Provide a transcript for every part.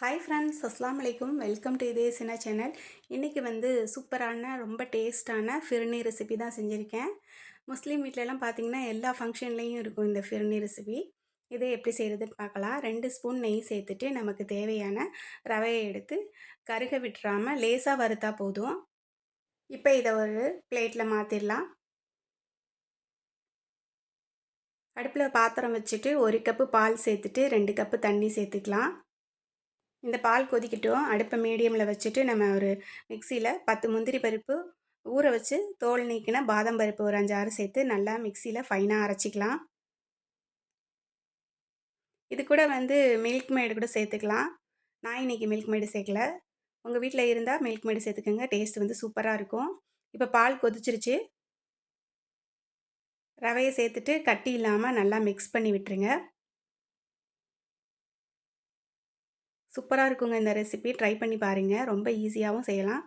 Hi friends அஸ்லாம் வலைக்கும் welcome to இதே சின்ன சேனல் இன்றைக்கி வந்து சூப்பரான ரொம்ப டேஸ்டான ஃபிர்னி ரெசிபி தான் செஞ்சுருக்கேன். முஸ்லீம் வீட்டிலலாம் பார்த்திங்கன்னா எல்லா ஃபங்க்ஷன்லேயும் இருக்கும் இந்த ஃபிர்னி ரெசிபி இதை எப்படி செய்கிறதுன்னு பார்க்கலாம் ரெண்டு ஸ்பூன் நெய் சேர்த்துட்டு நமக்கு தேவையான ரவையை எடுத்து கருக விட்டுறாமல் லேசாக வறுத்தா போதும். இப்போ இதை ஒரு பிளேட்டில் மாற்றிடலாம் அடுப்பில் பாத்திரம் வச்சுட்டு ஒரு கப்பு பால் சேர்த்துட்டு ரெண்டு கப்பு தண்ணி சேர்த்துக்கலாம். இந்த பால் கொதிக்கட்டும். அடுப்பை மீடியமில் வச்சுட்டு நம்ம ஒரு மிக்சியில் பத்து முந்திரி பருப்பு ஊற வச்சு தோல் நீக்கின பாதாம் பருப்பு ஒரு அஞ்சாறு சேர்த்து நல்லா மிக்சியில் ஃபைனாக அரைச்சிக்கலாம். இது கூட வந்து மில்க் மேடு கூட சேர்த்துக்கலாம். நான் இன்றைக்கி மில்க் மேடு சேர்க்கல. உங்கள் வீட்டில் இருந்தால் மில்க் மேடு சேர்த்துக்கோங்க. டேஸ்ட் வந்து சூப்பராக இருக்கும். இப்போ பால் கொதிச்சிருச்சு. ரவையை சேர்த்துட்டு கட்டி இல்லாமல் நல்லா மிக்ஸ் பண்ணி விட்டுருங்க. சூப்பராக இருக்குங்க இந்த ரெசிபி. ட்ரை பண்ணி பாருங்கள் ரொம்ப ஈஸியாகவும் செய்யலாம்.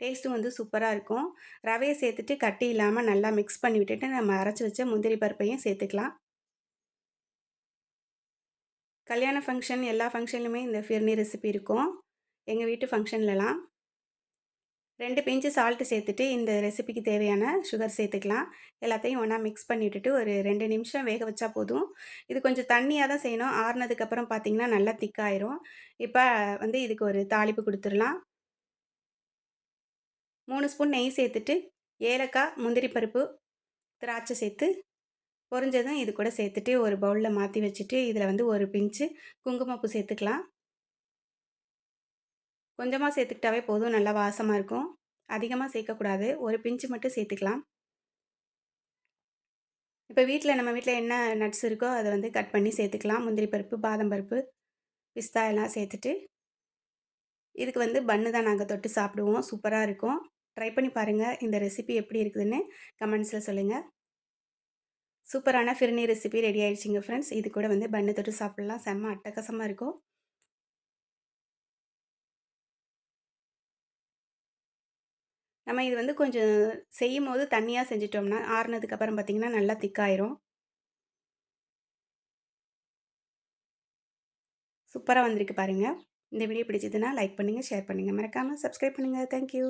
டேஸ்ட்டும் வந்து சூப்பராக இருக்கும். ரவையை சேர்த்துட்டு கட்டி இல்லாமல் நல்லா மிக்ஸ் பண்ணி விட்டுட்டு நம்ம அரைச்சி வச்ச முந்திரி பருப்பையும் சேர்த்துக்கலாம். கல்யாண ஃபங்க்ஷன் எல்லா ஃபங்க்ஷன்லையுமே இந்த ஃபிர்னி ரெசிபி இருக்கும். எங்கள் வீட்டு ஃபங்க்ஷன்லலாம். ரெண்டு பிஞ்சு சால்ட்டு சேர்த்துட்டு இந்த ரெசிபிக்கு தேவையான சுகர் சேர்த்துக்கலாம். எல்லாத்தையும் ஒன்றா மிக்ஸ் பண்ணி விட்டுட்டு ஒரு ரெண்டு நிமிஷம் வேக வச்சா போதும். இது கொஞ்சம் தண்ணியாக தான் செய்யணும். ஆறுனதுக்கப்புறம் பார்த்திங்கன்னா நல்லா திக்காயிரும் இப்போ வந்து இதுக்கு ஒரு தாளிப்பு கொடுத்துடலாம். மூணு ஸ்பூன் நெய் சேர்த்துட்டு ஏலக்காய் முந்திரி பருப்பு திராட்சை சேர்த்து பொறிஞ்சதும் இது கூட சேர்த்துட்டு ஒரு பவுலில் மாற்றி வச்சுட்டு இதில் வந்து ஒரு பிஞ்சு குங்குமப்பூ சேர்த்துக்கலாம். கொஞ்சமாக சேர்த்துக்கிட்டாவே போதும். நல்லா வாசமாக இருக்கும். அதிகமாக சேர்க்கக்கூடாது. ஒரு பிஞ்சு மட்டும் சேர்த்துக்கலாம். இப்போ வீட்டில் நம்ம வீட்டில் என்ன நட்ஸ் இருக்கோ அதை வந்து கட் பண்ணி சேர்த்துக்கலாம். முந்திரி பருப்பு பாதம் பருப்பு பிஸ்தா எல்லாம் சேர்த்துட்டு இதுக்கு வந்து பன்னு தான் நாங்கள் தொட்டு சாப்பிடுவோம். சூப்பராக இருக்கும். ட்ரை பண்ணி பாருங்கள் இந்த ரெசிபி எப்படி இருக்குதுன்னு கமெண்ட்ஸில் சொல்லுங்கள் சூப்பரான ஃபிர்னி ரெசிபி ரெடி ஆகிடுச்சிங்க ஃப்ரெண்ட்ஸ் இது கூட வந்து பன்னு தொட்டு சாப்பிட்லாம். செம்ம அட்டகாசமாக இருக்கும். நம்ம இது வந்து கொஞ்சம் செய்யும் போது தண்ணியாக செஞ்சிட்டோம்னா ஆறுனதுக்கப்புறம் பார்த்திங்கன்னா நல்லா திக்காயிரும். சூப்பராக வந்திருக்கு பாருங்கள் இந்த வீடியோ பிடிச்சதுன்னா லைக் பண்ணுங்கள் ஷேர் பண்ணுங்கள் மறக்காமல் சப்ஸ்கிரைப் பண்ணுங்கள் தேங்க்யூ.